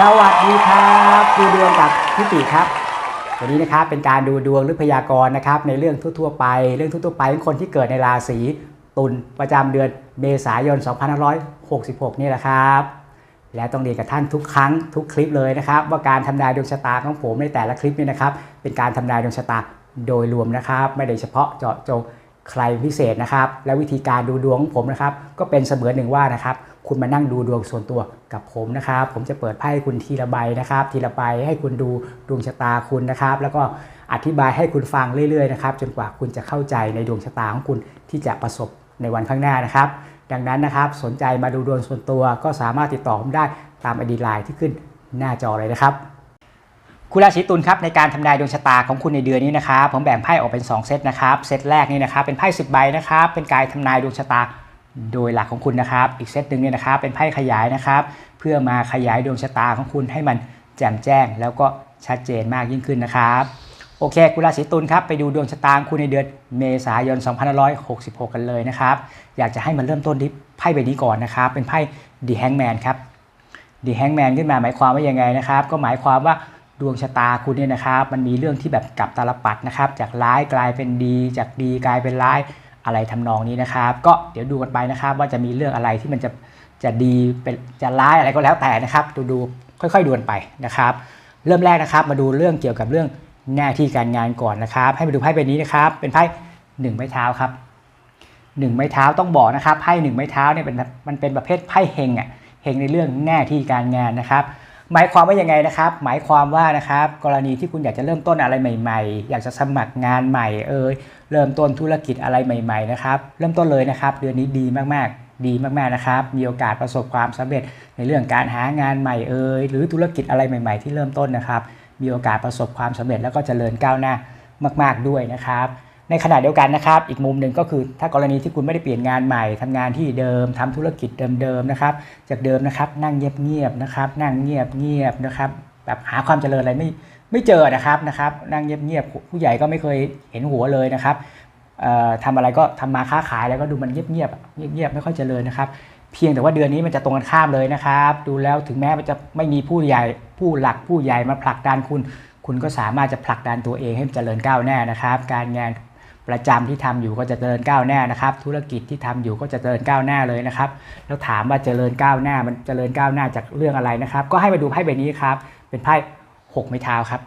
สวัสดีครับดูดวงกับพี่ติครับ วันนี้นะครับเป็นการดูดวงหรือพยากรณ์นะครับ ในเรื่องทั่วๆไป เรื่องทั่วๆไปของคนที่เกิดในราศีตุลประจำเดือนเมษายน 2566 นี่แหละครับ และต้องเรียนกับท่านทุกครั้งทุกคลิปเลยนะครับ ว่าการทำนายดวงชะตาของผมในแต่ละคลิปนี่นะครับ เป็นการทำนายดวงชะตาโดยรวมนะครับ ไม่ได้เฉพาะเจาะจง ใครพิเศษนะครับ และวิธีการดูดวงของผมนะครับ ก็เป็นเสมือนหนึ่งว่านะครับคุณมานั่งดูดวงส่วนตัวกับผมนะครับ ผมจะเปิดไพ่ให้คุณทีละใบนะครับ ทีละใบให้คุณดูดวงชะตาคุณนะครับ แล้วก็อธิบายให้คุณฟังเรื่อยๆนะครับจนกว่าคุณจะเข้าใจในดวงชะตาของคุณที่จะประสบในวันข้างหน้านะครับ ดังนั้นนะครับสนใจมาดูดวงส่วนตัวก็สามารถติดต่อผมได้ตามไอดีไลน์ที่ขึ้นหน้าจอเลยนะครับ คุณราศีตุลครับในการทำนายดวงชะตาของคุณในเดือนนี้นะครับผมแบ่งไพ่ออกเป็น 2 เซตนะครับเซตแรกนี่นะครับเป็นไพ่10ใบนะครับเป็นการทำนายดวงชะตาโดยหลักของคุณนะครับอีกเซตหนึ่งเนี่ยนะครับเป็นไพ่ขยายนะครับเพื่อมาขยายดวงชะตาของคุณให้มันแจ่มแจ้ง แล้วก็ชัดเจนมากยิ่งขึ้นนะครับโอเคคุณราศีตุลครับไปดูดวงชะตาคุณในเดือนเมษายน 2566 กันเลยนะครับอยากจะให้มันเริ่มต้นที่ไพ่ใบนี้ก่อนนะครับเป็นไพ่ The Hangman ครับ The Hangman ขึ้นมาหมายความว่ายังไงนะครับก็หมายความว่า ดวงชะตาคุณเนี่ยนะครับ มันมีเรื่องที่แบบกลับตาลปัดนะครับ จากร้ายกลายเป็นดี จากดีกลายเป็นร้ายอะไรทำนองนี้นะครับ ก็เดี๋ยวดูกันไปนะครับ ว่าจะมีเรื่องอะไรที่มันจะจะดีเป็นจะร้ายอะไรก็แล้วแต่นะครับ ดูดูค่อยๆดูกันไปนะครับ เริ่มแรกนะครับ มาดูเรื่องเกี่ยวกับเรื่องหน้าที่การงานก่อนนะครับ ให้มาดูไพ่ใบนี้นะครับ เป็นไพ่หนึ่งไม้เท้าครับหนึ่งไม้เท้าต้องบอกนะครับไพ่หนึ่งไม้เท้าเนี่ยเป็นมันเป็นประเภทไพ่เฮงอะเฮงในเรื่องหน้าที่การงานนะครับ หมายความว่ายังไงนะครับ หมายความว่านะครับ กรณีที่คุณอยากจะเริ่มต้นอะไรใหม่ ๆ อยากจะสมัครงานใหม่เอ่ยเริ่มต้นธุรกิจอะไรใหม่ ๆ นะครับ เริ่มต้นเลยนะครับ เดือนนี้ดีมากๆ ดีมากๆนะครับ มีโอกาสประสบความสำเร็จในเรื่องการหางานใหม่เอ่ยหรือธุรกิจอะไรใหม่ ๆ ที่เริ่มต้นนะครับ มีโอกาสประสบความสำเร็จแล้วก็เจริญก้าวหน้ามาก ๆด้วยนะครับ ในขณะเดียวกันนะครับ อีกมุมหนึ่งก็คือถ้ากรณีที่คุณไม่ได้เปลี่ยนงานใหม่ทำงานที่เดิมทำธุรกิจเดิมๆนะครับ จากเดิมนะครับ นั่งเงียบๆนะครับ นั่งเงียบเงียบๆนะครับ แบบหาความเจริญอะไรไม่ไม่เจอนะครับนะครับ นั่งเงียบๆผู้ใหญ่ก็ไม่เคยเห็นหัวเลยนะครับเอ่อทำอะไรก็ทำมาค้าขายแล้วก็ดูมันเงียบๆเงียบๆไม่ค่อยเจริญนะครับ เพียงแต่ว่าเดือนนี้มันจะตรงกันข้ามเลยนะครับ ดูแล้วถึงแม้มันจะไม่มีผู้ใหญ่ผู้หลักผู้ใหญ่มาผลักดันคุณ คุณก็สามารถจะผลักดันตัวเองให้เจริญก้าวหน้านะครับ การงาน ประจำที่ทำอยู่ก็จะเจริญก้าวหน้านะครับ ธุรกิจที่ทำอยู่ก็จะเจริญก้าวหน้าเลยนะครับ แล้วถามว่าเจริญก้าวหน้ามันเจริญก้าวหน้าจากเรื่องอะไรนะครับ ก็ให้มาดูไพ่ใบนี้ครับ เป็นไพ่หกไม้เท้าครับ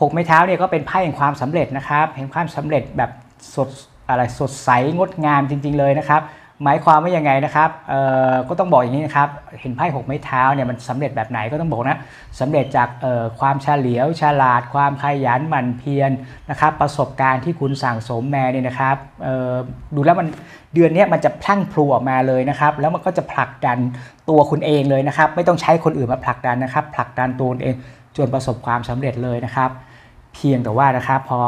หกไม้เท้าเนี่ยก็เป็นไพ่แห่งความสำเร็จนะครับแห่งความสำเร็จแบบสดอะไรสดใสงดงามจริง ๆเลยนะครับ หมายความว่ายังไงนะครับเอ่อก็ต้องบอกอย่างนี้นะครับ เห็นไพ่หกไม้เท้าเนี่ยมันสำเร็จแบบไหนก็ต้องบอกนะสำเร็จจากเอ่อความเฉลียวฉลาด ความขยันหมั่นเพียรนะครับ ประสบการณ์ที่คุณสั่งสมมาเนี่ยนะครับเอ่อดูแล้วมันเดือนนี้มันจะพลั่งพลูออกมาเลยนะครับ แล้วมันก็จะผลักดันตัวคุณเองเลยนะครับ ไม่ต้องใช้คนอื่นมาผลักดันนะครับ ผลักดันตัวเองจนประสบความสำเร็จเลยนะครับ เพียงแต่ว่านะครับ พอ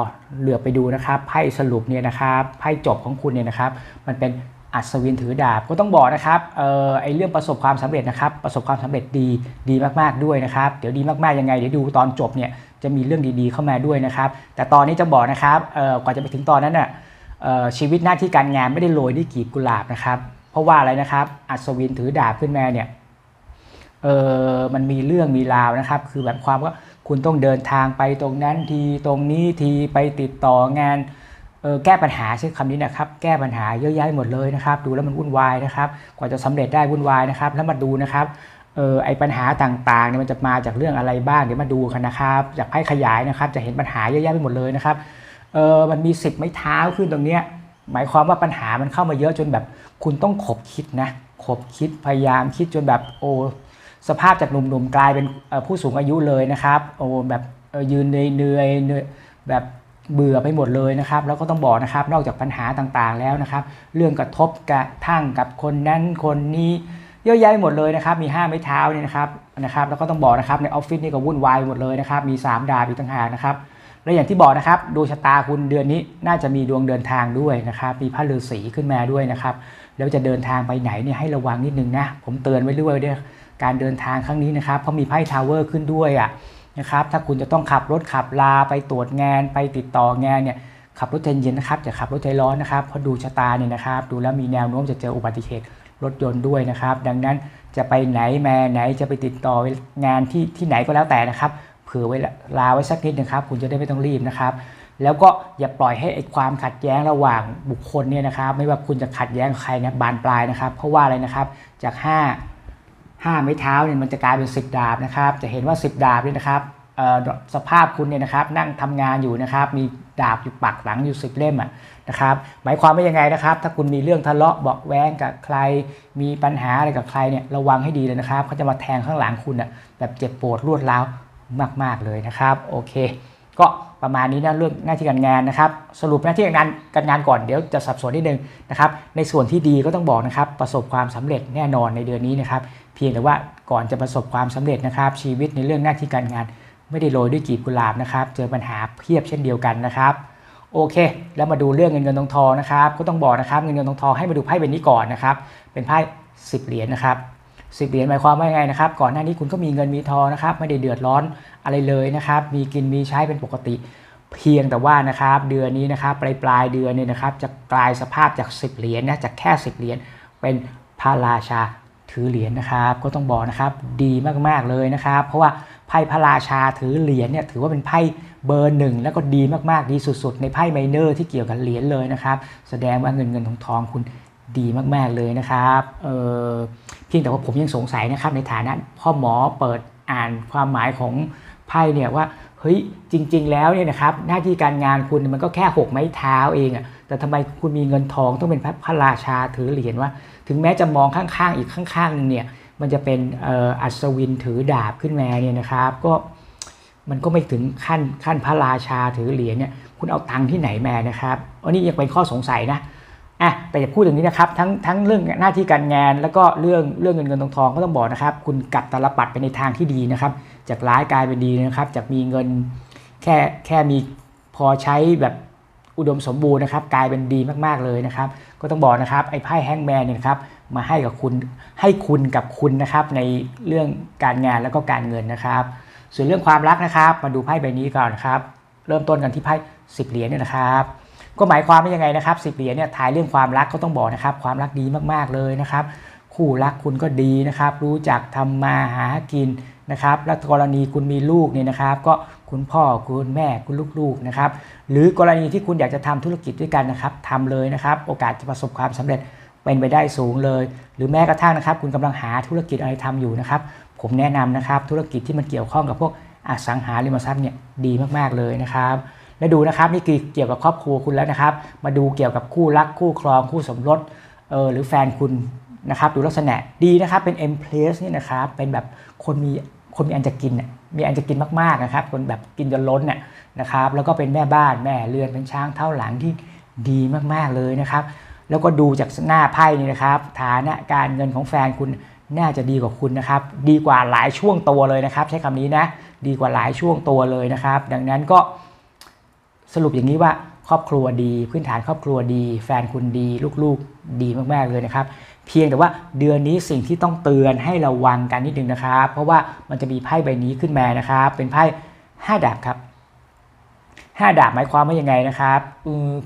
เหลือไปดูนะครับไพ่สรุปเนี่ยนะครับไพ่จบของคุณเนี่ยนะครับ มันเป็น อัศวินถือดาบก็ต้องบอกนะครับเออไอเรื่องประสบความสำเร็จนะครับ ประสบความสำเร็จดีดีมากๆด้วยนะครับ เดี๋ยวดีมากๆยังไงเดี๋ยวดูตอนจบเนี่ยจะมีเรื่องดีๆเข้ามาด้วยนะครับ แต่ตอนนี้จะบอกนะครับเออกว่าจะไปถึงตอนนั้นน่ะเออชีวิตหน้าที่การงานไม่ได้โรยด้วยกลีบกุหลาบนะครับ เพราะว่าอะไรนะครับ อัศวินถือดาบขึ้นมาเนี่ยเออมันมีเรื่องมีราวนะครับ คือแบบความว่าคุณต้องเดินทางไปตรงนั้นทีตรงนี้ทีไปติดต่องาน ออแก้ปัญหาใช้คำนี้นะครับ แก้ปัญหาเยอะแยะหมดเลยนะครับ ดูแล้วมันวุ่นวายนะครับ กว่าจะสำเร็จได้วุ่นวายนะครับ แล้วมาดูนะครับเออไอปัญหาต่างๆเนี่ยมันจะมาจากเรื่องอะไรบ้างเดี๋ยวมาดูกันนะครับจากไพ่ขยายนะครับ จะเห็นปัญหาเยอะแยะไปหมดเลยนะครับเออมันมีสิบไม้เท้าขึ้นตรงเนี้ยหมายความว่าปัญหามันเข้ามาเยอะจนแบบ คุณต้องขบคิดนะขบคิดพยายามคิดจนแบบโอ้สภาพจากหนุ่มๆกลายเป็นผู้สูงอายุเลยนะครับโอ้แบบยืนเหนื่อยเหนื่อยเหนื่อยแบบ เบื่อไปหมดเลยนะครับ แล้วก็ต้องบอกนะครับ นอกจากปัญหาต่างๆแล้วนะครับ เรื่องกระทบกระทั่งกับคนนั้นคนนี้เยอะแยะไปหมดเลยนะครับ มี 5 ไม้เท้าเนี่ยนะครับนะครับ แล้วก็ต้องบอกนะครับในออฟฟิศนี่ก็วุ่นวายหมดเลยนะครับ มี 3 ดาบอีกต่างหากนะครับ และอย่างที่บอกนะครับดวงชะตาคุณเดือนนี้น่าจะมีดวงเดินทางด้วยนะครับ มีพระฤาษีขึ้นมาด้วยนะครับ แล้วจะเดินทางไปไหนเนี่ยให้ระวังนิดนึงนะ ผมเตือนไว้ด้วยด้วยการเดินทางครั้งนี้นะครับ เพราะมีไพ่ทาวเวอร์ขึ้นด้วยอะ นะครับ ถ้าคุณจะต้องขับรถขับลาไปตรวจงานไปติดต่องานเนี่ยขับรถใจเย็นนะครับอย่าขับรถใจร้อนนะครับเพราะดูชะตาเนี่ยนะครับ ดูแล้วมีแนวโน้มจะเจออุบัติเหตุรถยนต์ด้วยนะครับ ดังนั้นจะไปไหนมาไหนจะไปติดต่องานที่ที่ไหนก็แล้วแต่นะครับเผื่อไว้ลาไว้สักนิดนะครับ คุณจะได้ไม่ต้องรีบนะครับ แล้วก็อย่าปล่อยให้ไอ้ความขัดแย้งระหว่างบุคคลเนี่ยนะครับ ไม่ว่าคุณจะขัดแย้งใครเนะบานปลายนะครับ เพราะว่าอะไรนะครับจาก 5 5 ไม้เท้าเนี่ยมันจะกลายเป็น 10 ดาบนะครับ จะเห็นว่า 10 ดาบเนี่ยนะครับสภาพคุณเนี่ยนะครับนั่งทำงานอยู่นะครับมีดาบอยู่ปักหลังอยู่สิบเล่มอะนะครับหมายความว่ายังไงนะครับ ถ้าคุณมีเรื่องทะเลาะเบาแวงกับใคร มีปัญหาอะไรกับใครเนี่ยระวังให้ดีเลยนะครับเขาจะมาแทงข้างหลังคุณอะแบบเจ็บปวดรวดร้าวมาก ๆเลยนะครับโอเค ก็ ประมาณนี้นะเรื่องหน้าที่การงานนะครับ สรุปหน้าที่การงานการงานก่อนเดี๋ยวจะสับสนนิดนึงนะครับ ในส่วนที่ดีก็ต้องบอกนะครับ ประสบความสำเร็จแน่นอนในเดือนนี้นะครับ เพียงแต่ว่าก่อนจะประสบความสำเร็จนะครับ ชีวิตในเรื่องหน้าที่การงาน ไม่ได้โรยด้วยกีบกุหลาบนะครับ เจอปัญหาเพียบเช่นเดียวกันนะครับโอเค แล้วมาดูเรื่องเงินเงินทองทองนะครับ ก็ต้องบอกนะครับเงินเงินทองทองให้มาดูไพ่ใบนี้ก่อนนะครับ เป็นไพ่สิบเหรียญนะครับ สิบเหรียญหมายความว่ายังไงนะครับ ก่อนหน้านี้คุณก็มีเงินมีทองนะครับ ไม่ได้เดือดร้อนอะไรเลยนะครับ มีกินมีใช้เป็นปกติ เพียงแต่ว่านะครับ เดือนนี้นะครับปลายปลายเดือนเนี่ยนะครับ จะกลายสภาพจาก 10 เหรียญนะจากแค่ 10 เหรียญเป็นพระราชาถือเหรียญนะครับ ก็ต้องบอกนะครับดีมากๆเลยนะครับ เพราะว่าไพ่พระราชาถือเหรียญเนี่ยถือว่าเป็นไพ่เบอร์หนึ่งแล้วก็ดีมากๆดีสุด ๆ ในไพ่ไมเนอร์ที่เกี่ยวกับเหรียญเลยนะครับ แสดงว่าเงินเงินทองทองคุณ ดีมากๆเลยนะครับเเพียงแต่ว่าผมยังสงสัยนะครับในฐานะพ่อหมอเปิดอ่านความหมายของไพ่เนี่ยว่าเฮ้ยจริง ๆ แล้วเนี่ยนะครับหน้าที่การงานคุณมันก็แค่หกไม้เท้าเองอะแต่ทำไมคุณมีเงินทองต้องเป็นพระพระราชาถือเหรียญว่า ถึงแม้จะมองข้างๆอีกข้างๆนึงเนี่ยมันจะเป็นอ่ออัศวินถือดาบขึ้นมาเนี่ยนะครับก็มันก็ไม่ถึงขั้นขั้นพระราชาถือเหรียญเนี่ยคุณเอาตังค์ที่ไหนมานะครับอันนี้ยังเป็นข้อสงสัยนะ อะแต่จะพูดอย่างนี้นะครับทั้งทั้งเรื่องหน้าที่การงาน แล้วก็เรื่องเรื่องเงินเงินทองทองก็ต้องบอกนะครับ คุณกลับตลปัดไปในทางที่ดีนะครับ จากร้ายกลายเป็นดีนะครับ จากมีเงินแค่แค่มีพอใช้แบบอุดมสมบูรณ์นะครับ กลายเป็นดีมากๆเลยนะครับ ก็ต้องบอกนะครับไอ้ไพ่แฮงแมนเนี่ยครับมาให้กับคุณให้คุณกับคุณนะครับ ในเรื่องการงานแล้วก็การเงินนะครับ ส่วนเรื่องความรักนะครับ มาดูไพ่ใบนี้ก่อนครับ เริ่มต้นกันที่ไพ่สิบเหรียญเนี่ยนะครับ ก็หมายความว่ายังไงนะครับสิบเหรียญเนี่ยทายเรื่องความรักก็ต้องบอกนะครับ ความรักดีมากๆเลยนะครับ คู่รักคุณก็ดีนะครับ รู้จักทำมาหากินนะครับ และกรณีคุณมีลูกเนี่ยนะครับ ก็คุณพ่อคุณแม่คุณลูกๆนะครับ หรือกรณีที่คุณอยากจะทำธุรกิจด้วยกันนะครับทำเลยนะครับ โอกาสจะประสบความสำเร็จเป็นไปได้สูงเลย หรือแม้กระทั่งนะครับ คุณกำลังหาธุรกิจอะไรทำอยู่นะครับ ผมแนะนำนะครับธุรกิจที่มันเกี่ยวข้องกับพวกอสังหาริมทรัพย์เนี่ยดีมากๆเลยนะครับ และดูนะครับนี่คือเกี่ยวกับครอบครัวคุณแล้วนะครับ มาดูเกี่ยวกับคู่รักคู่ครองคู่สมรสเออหรือแฟนคุณนะครับดูลักษณะดีนะครับเป็น M place นี่นะครับเป็นแบบคนมีคนมีอันจะกินมีอันจะกินมากๆนะครับคนแบบกินจนล้นน่ะนะครับแล้วก็เป็นแม่บ้านแม่เรือนเป็นช้างเท่าหลังที่ดีมากๆเลยนะครับ แล้วก็ดูจากหน้าไพ่นี่นะครับฐานะการเงินของแฟนคุณน่าจะดีกว่าคุณนะครับ ดีกว่าหลายช่วงตัวเลยนะครับ ใช้คำนี้นะดีกว่าหลายช่วงตัวเลยนะครับ ดังนั้นก็ สรุปอย่างนี้ว่าครอบครัวดี พื้นฐานครอบครัวดี แฟนคุณดี ลูกๆดีมากๆเลยนะครับ เพียงแต่ว่าเดือนนี้สิ่งที่ต้องเตือนให้ระวังกันนิดนึงนะครับ เพราะว่ามันจะมีไพ่ใบนี้ขึ้นมานะครับ เป็นไพ่ห้าดาบครับห้าดาบหมายความว่ายังไงนะครับ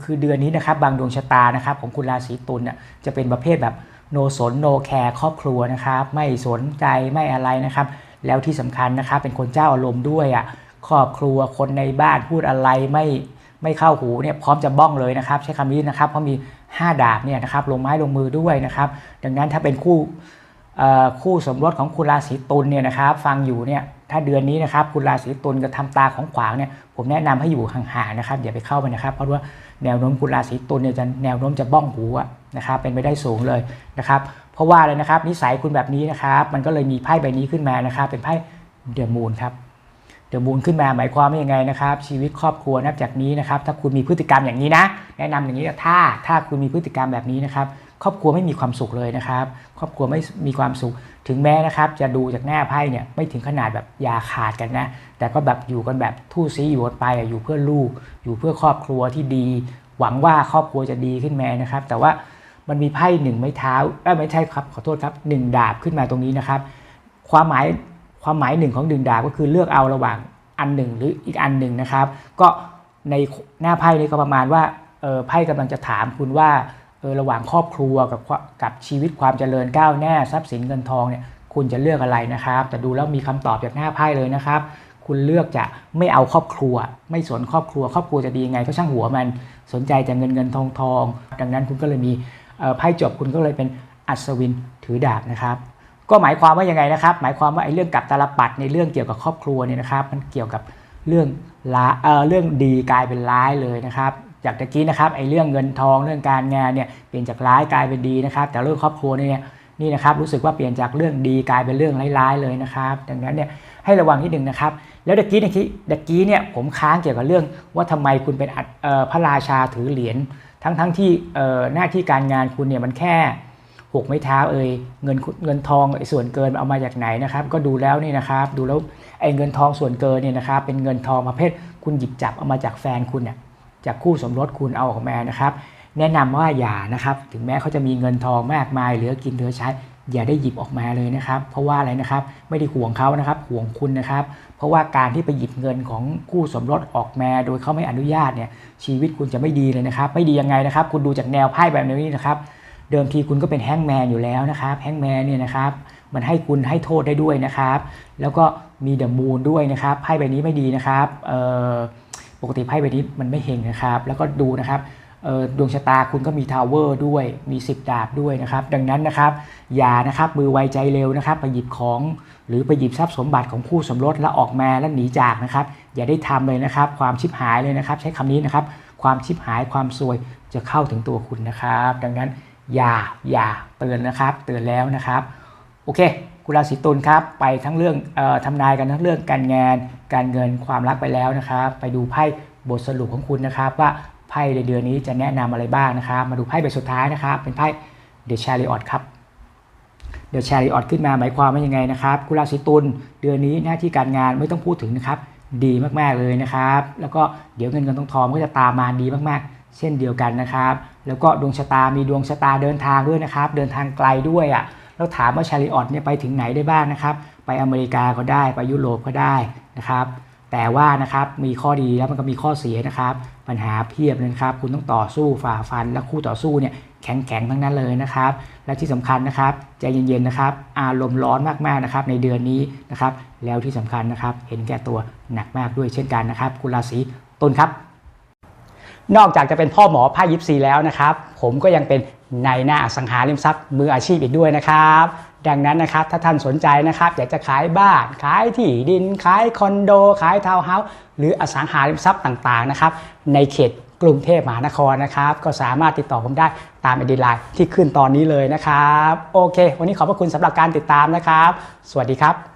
คือเดือนนี้นะครับบางดวงชะตานะครับของคุณราศีตุลน่ะจะเป็นประเภทแบบโนสนโนแคร์ครอบครัวนะครับ ไม่สนใจไม่อะไรนะครับ แล้วที่สำคัญนะครับเป็นคนเจ้าอารมณ์ด้วยอะ ครอบครัวคนในบ้านพูดอะไรไม่ไม่เข้าหูเนี่ยพร้อมจะบ้องเลยนะครับ ใช้คำนี้นะครับเพราะมี 5 ดาบเนี่ยนะครับลงไม้ลงมือด้วยนะครับ ดังนั้นถ้าเป็นคู่คู่สมรสของคุณราศีตุลเนี่ยนะครับ ฟังอยู่เนี่ยถ้าเดือนนี้นะครับคุณราศีตุลกระทำตาของขวางเนี่ยผมแนะนำให้อยู่ห่างๆนะครับอย่าไปเข้าไปนะครับ เพราะว่าแนวโน้มคุณราศีตุลเนี่ยจะแนวโน้มจะบ้องหูอะนะครับเป็นไปได้สูงเลยนะครับเพราะว่าอะไรนะครับนิสัยคุณแบบนี้นะครับ มันก็เลยมีไพ่ใบนี้ขึ้นมานะครับ เป็นไพ่เดอะมูนครับ เดอะมูนขึ้นมาหมายความว่ายังไงนะครับ ชีวิตครอบครัวนับจากนี้นะครับ ถ้าคุณมีพฤติกรรมอย่างนี้นะ แนะนำอย่างนี้ถ้าถ้าคุณมีพฤติกรรมแบบนี้นะครับ ครอบครัวไม่มีความสุขเลยนะครับ ครอบครัวไม่มีความสุข ถึงแม้นะครับ จะดูจากหน้าไพ่เนี่ยไม่ถึงขนาดแบบยาขาดกันนะ แต่ก็แบบอยู่กันแบบทู่ซีอยู่กันไปอยู่เพื่อลูก อยู่เพื่อครอบครัวที่ดี หวังว่าครอบครัวจะดีขึ้นมานะครับ แต่ว่ามันมีไพ่หนึ่งไม้เท้าเอ้ไม่ใช่ครับขอโทษครับหนึ่งดาบขึ้นมาตรงนี้นะครับ ความหมาย ความหมายหนึ่งของหนึ่งดาบก็คือเลือกเอาระหว่างอันหนึ่งหรืออีกอันหนึ่งนะครับ ก็ในหน้าไพ่นี้ก็ประมาณว่าไพ่กำลังจะถามคุณว่าระหว่างครอบครัวกับกับชีวิตความเจริญก้าวหน้าทรัพย์สินเงินทองเนี่ยคุณจะเลือกอะไรนะครับ แต่ดูแล้วมีคำตอบจากหน้าไพ่เลยนะครับ คุณเลือกจะไม่เอาครอบครัว ไม่สนครอบครัว ครอบครัวจะดียังไงก็ช่างหัวมันสนใจแต่เงินเงินทองทอง ดังนั้นคุณก็เลยมีไพ่จบคุณก็เลยเป็นอัศวินถือดาบนะครับ ก็หมายความว่ายังไงนะครับ หมายความว่าไอ้เรื่องกับตาลปัดในเรื่องเกี่ยวกับครอบครัวเนี่ยนะครับ มันเกี่ยวกับเรื่องละเออเรื่องดีกลายเป็นร้ายเลยนะครับจากตะกี้นะครับไอ้เรื่องเงินทองเรื่องการงานเนี่ยเปลี่ยนจากร้ายกลายเป็นดีนะครับ แต่เรื่องครอบครัวเนี่ยนี่นะครับรู้สึกว่าเปลี่ยนจากเรื่องดีกลายเป็นเรื่องร้ายๆเลยนะครับ ดังนั้นเนี่ยให้ระวังนิดหนึ่งนะครับ แล้วตะกี้ตะกี้ตะกี้เนี่ยผมค้างเกี่ยวกับเรื่องว่าทำไมคุณเป็นพระราชาถือเหรียญทั้งทั้งที่หน้าที่การงานคุณเนี่ยมันแค่ หกไม้เท้าเอ่ยเงินเงินทองไอ้ส่วนเกินเอามาจากไหนนะครับ ก็ดูแล้วนี่นะครับ ดูแล้วไอ้เงินทองส่วนเกินเนี่ยนะครับ เป็นเงินทองประเภทคุณหยิบจับเอามาจากแฟนคุณเนี่ยจากคู่สมรสคุณเอาออกมานะครับ แนะนำว่าอย่านะครับ ถึงแม้เขาจะมีเงินทองมากมายเหลือกินเหลือใช้อย่าได้หยิบออกมาเลยนะครับ เพราะว่าอะไรนะครับไม่ได้ห่วงเขานะครับห่วงคุณนะครับ เพราะว่าการที่ไปหยิบเงินของคู่สมรสออกมาโดยเขาไม่อนุญาตเนี่ยชีวิตคุณจะไม่ดีเลยนะครับ ไม่ดียังไงนะครับ คุณดูจากแนวไพ่แบบนี้นะครับ เดิมทีคุณก็เป็นแฮงแมนอยู่แล้วนะครับแฮงแมนเนี่ยนะครับมันให้คุณให้โทษได้ด้วยนะครับ แล้วก็มีเดอะมูนด้วยนะครับไพ่ใบนี้ไม่ดีนะครับปกติไพ่ใบนี้มันไม่เฮงนะครับ แล้วก็ดูนะครับดวงชะตาคุณก็มีทาวเวอร์ด้วยมี 10 ดาบด้วยนะครับ ดังนั้นนะครับอย่านะครับมือไวใจเร็วนะครับไปหยิบของ หรือไปหยิบทรัพย์สมบัติของคู่สมรสแล้วออกมาแล้วหนีจากนะครับ อย่าได้ทำเลยนะครับ ความชิบหายเลยนะครับ ใช้คำนี้นะครับ ความชิบหายความซวยจะเข้าถึงตัวคุณนะครับ ดังนั้น อย่าอย่าเตือนนะครับ เตือนแล้วนะครับ โอเคคุณราศีตุลครับไปทั้งเรื่องออทำนายกันทั้งเรื่องการงาน การเงินความรักไปแล้วนะครับ ไปดูไพ่บทสรุปของคุณนะครับ ว่าไพ่ในเดือนนี้จะแนะนำอะไรบ้างนะครับ มาดูไพ่ใบสุดท้ายนะครับ เป็นไพ่ The Chariot ครับเด e ะแชริออตขึ้นมาหมายความว่ายังไงนะครับ คุณราศีตุลเดือนนี้หน้าที่การงานไม่ต้องพูดถึงนะครับ ดีมากๆเลยนะครับ แล้วก็เดี๋ยวเงินเงินทองทองก็จะตามมาดีมากๆ เช่นเดียวกันนะครับ แล้วก็ดวงชะตามีดวงชะตาเดินทางด้วยนะครับ เดินทางไกลด้วยอะแล้วถามว่าชาริออตเนี่ยไปถึงไหนได้บ้างนะครับ ไปอเมริกาก็ได้ไปยุโรปก็ได้นะครับ แต่ว่านะครับมีข้อดีแล้วมันก็มีข้อเสียนะครับ ปัญหาเพียบเลยนะครับ คุณต้องต่อสู้ฝ่าฟัน และคู่ต่อสู้เนี่ยแข็งแข็งทั้งนั้นเลยนะครับ และที่สำคัญนะครับใจเย็นๆนะครับ อารมณ์ร้อนมากๆนะครับ ในเดือนนี้นะครับ แล้วที่สำคัญนะครับ เห็นแก่ตัวหนักมากด้วยเช่นกันนะครับ คุณราศีตุลครับ นอกจากจะเป็นพ่อหมอไพ่ยิปซีแล้วนะครับ ผมก็ยังเป็นนายหน้าอสังหาริมทรัพย์มืออาชีพอีกด้วยนะครับ ดังนั้นนะครับถ้าท่านสนใจนะครับ อยากจะขายบ้าน ขายที่ดิน ขายคอนโด ขายทาวน์เฮาส์หรืออสังหาริมทรัพย์ต่างๆนะครับ ในเขตกรุงเทพมหานครนะครับ ก็สามารถติดต่อผมได้ตามไอดีไลน์ที่ขึ้นตอนนี้เลยนะครับ โอเค วันนี้ขอบพระคุณสำหรับการติดตามนะครับ สวัสดีครับ